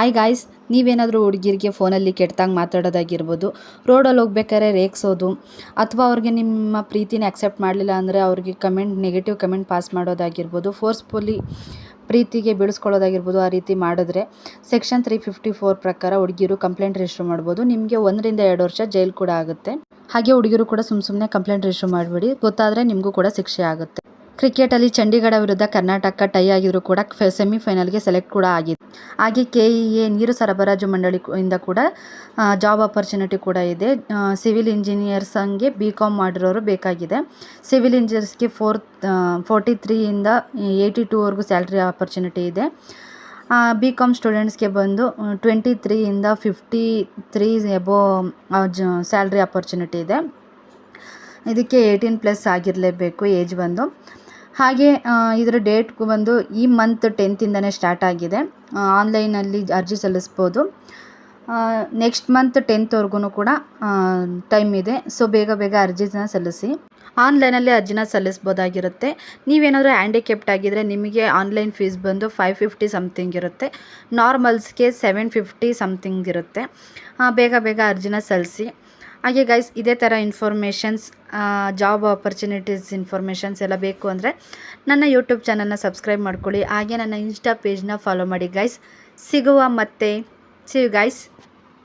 ಆಯ್ guys ನೀವೇನಾದರೂ ಹುಡುಗಿರಿಗೆ ಫೋನಲ್ಲಿ ಕೆಟ್ಟದಾಗಿ ಮಾತಾಡೋದಾಗಿರ್ಬೋದು ರೋಡಲ್ಲಿ ಹೋಗ್ಬೇಕಾದ್ರೆ ರೇಗ್ಸೋದು, ಅಥವಾ ಅವ್ರಿಗೆ ನಿಮ್ಮ ಪ್ರೀತಿನ ಅಕ್ಸೆಪ್ಟ್ ಮಾಡಲಿಲ್ಲ ಅಂದರೆ ಅವ್ರಿಗೆ ಕಮೆಂಟ್ ನೆಗೆಟಿವ್ ಕಮೆಂಟ್ ಪಾಸ್ ಮಾಡೋದಾಗಿರ್ಬೋದು ಫೋರ್ಸ್ಫುಲಿ ಪ್ರೀತಿಗೆ ಬೆಳೆಸ್ಕೊಳ್ಳೋದಾಗಿರ್ಬೋದು ಆ ರೀತಿ ಮಾಡಿದ್ರೆ ಸೆಕ್ಷನ್ ತ್ರೀ ಫಿಫ್ಟಿ ಫೋರ್ ಪ್ರಕಾರ ಹುಡುಗಿರು ಕಂಪ್ಲೇಂಟ್ ರಿಜಿಸ್ಟರ್ ಮಾಡ್ಬೋದು. ನಿಮಗೆ ಒಂದರಿಂದ ಎರಡು ವರ್ಷ ಜೈಲು ಕೂಡ ಆಗುತ್ತೆ. ಹಾಗೆ ಹುಡುಗಿರು ಕೂಡ ಸುಮ್ಮ ಸುಮ್ಮನೆ ಕಂಪ್ಲೇಂಟ್ ರಿಜಿಸ್ಟರ್ ಮಾಡಬೇಡಿ. ಗೊತ್ತಾದರೆ ನಿಮಗೂ ಕೂಡ ಶಿಕ್ಷೆ ಆಗುತ್ತೆ. ಕ್ರಿಕೆಟಲ್ಲಿ ಚಂಡೀಗಢ ವಿರುದ್ಧ ಕರ್ನಾಟಕ ಟೈ ಆಗಿದ್ರು ಕೂಡ ಸೆಮಿಫೈನಲ್ಗೆ ಸೆಲೆಕ್ಟ್ ಕೂಡ ಆಗಿದೆ ಹಾಗೆ ಕೆ ಇ ಎ ನೀರು ಸರಬರಾಜು ಮಂಡಳಿ ಇಂದ ಕೂಡ ಜಾಬ್ ಆಪರ್ಚುನಿಟಿ ಕೂಡ ಇದೆ. ಸಿವಿಲ್ ಇಂಜಿನಿಯರ್ಸಂಗೆ ಬಿ ಕಾಮ್ ಮಾಡಿರೋರು ಬೇಕಾಗಿದೆ. ಸಿವಿಲ್ ಇಂಜಿನಿಯರ್ಸ್ಗೆ ಫೋರ್ ಫೋರ್ಟಿ ತ್ರೀಯಿಂದ ಏಯ್ಟಿ ಟೂವರೆಗೂ ಸ್ಯಾಲ್ರಿ ಆಪರ್ಚುನಿಟಿ ಇದೆ. ಬಿ ಕಾಮ್ ಸ್ಟೂಡೆಂಟ್ಸ್ಗೆ ಬಂದು ಟ್ವೆಂಟಿ ತ್ರೀಯಿಂದ ಫಿಫ್ಟಿ ತ್ರೀ ಎಬೋ ಜ, ಸ್ಯಾಲ್ರಿ ಆಪರ್ಚುನಿಟಿ ಇದೆ. ಇದಕ್ಕೆ ಏಯ್ಟೀನ್ ಪ್ಲಸ್ ಆಗಿರಲೇಬೇಕು ಏಜ್ ಬಂದು. ಹಾಗೆ ಇದರ ಡೇಟ್ ಬಂದು ಈ ಮಂತ್ ಟೆಂತಿಂದನೇ ಸ್ಟಾರ್ಟ್ ಆಗಿದೆ. ಆನ್ಲೈನಲ್ಲಿ ಅರ್ಜಿ ಸಲ್ಲಿಸ್ಬೋದು. ನೆಕ್ಸ್ಟ್ ಮಂತ್ ಟೆಂತ್ವರೆಗೂ ಕೂಡ ಟೈಮ್ ಇದೆ. ಸೊ ಬೇಗ ಬೇಗ ಅರ್ಜಿನ ಸಲ್ಲಿಸಿ. ಆನ್ಲೈನಲ್ಲಿ ಅರ್ಜಿನ ಸಲ್ಲಿಸ್ಬೋದಾಗಿರುತ್ತೆ. ನೀವೇನಾದರೂ ಹ್ಯಾಂಡಿಕ್ಯಾಪ್ಟ್ ಆಗಿದ್ದರೆ ನಿಮಗೆ ಆನ್ಲೈನ್ ಫೀಸ್ ಬಂದು ಫೈವ್ ಫಿಫ್ಟಿ ಸಮಥಿಂಗ್ ಇರುತ್ತೆ. ನಾರ್ಮಲ್ಸ್ಗೆ ಸೆವೆನ್ ಫಿಫ್ಟಿ ಸಮಥಿಂಗ್ ಇರುತ್ತೆ. ಬೇಗ ಬೇಗ ಅರ್ಜಿನ ಸಲ್ಲಿಸಿ. ಹಾಗೆ ಗೈಸ್ ಇದೇ ಥರ ಇನ್ಫಾರ್ಮೇಷನ್ಸ್ ಜಾಬ್ ಆಪರ್ಚುನಿಟೀಸ್ ಇನ್ಫಾರ್ಮೇಷನ್ಸ್ ಎಲ್ಲ ಬೇಕು ಅಂದರೆ ನನ್ನ ಯೂಟ್ಯೂಬ್ ಚಾನಲ್ನ ಸಬ್ಸ್ಕ್ರೈಬ್ ಮಾಡ್ಕೊಳ್ಳಿ. ಹಾಗೆ ನನ್ನ ಇನ್ಸ್ಟಾ ಪೇಜ್ನ ಫಾಲೋ ಮಾಡಿ ಗೈಸ್ ಸಿಗುವ ಮತ್ತೆ. C guys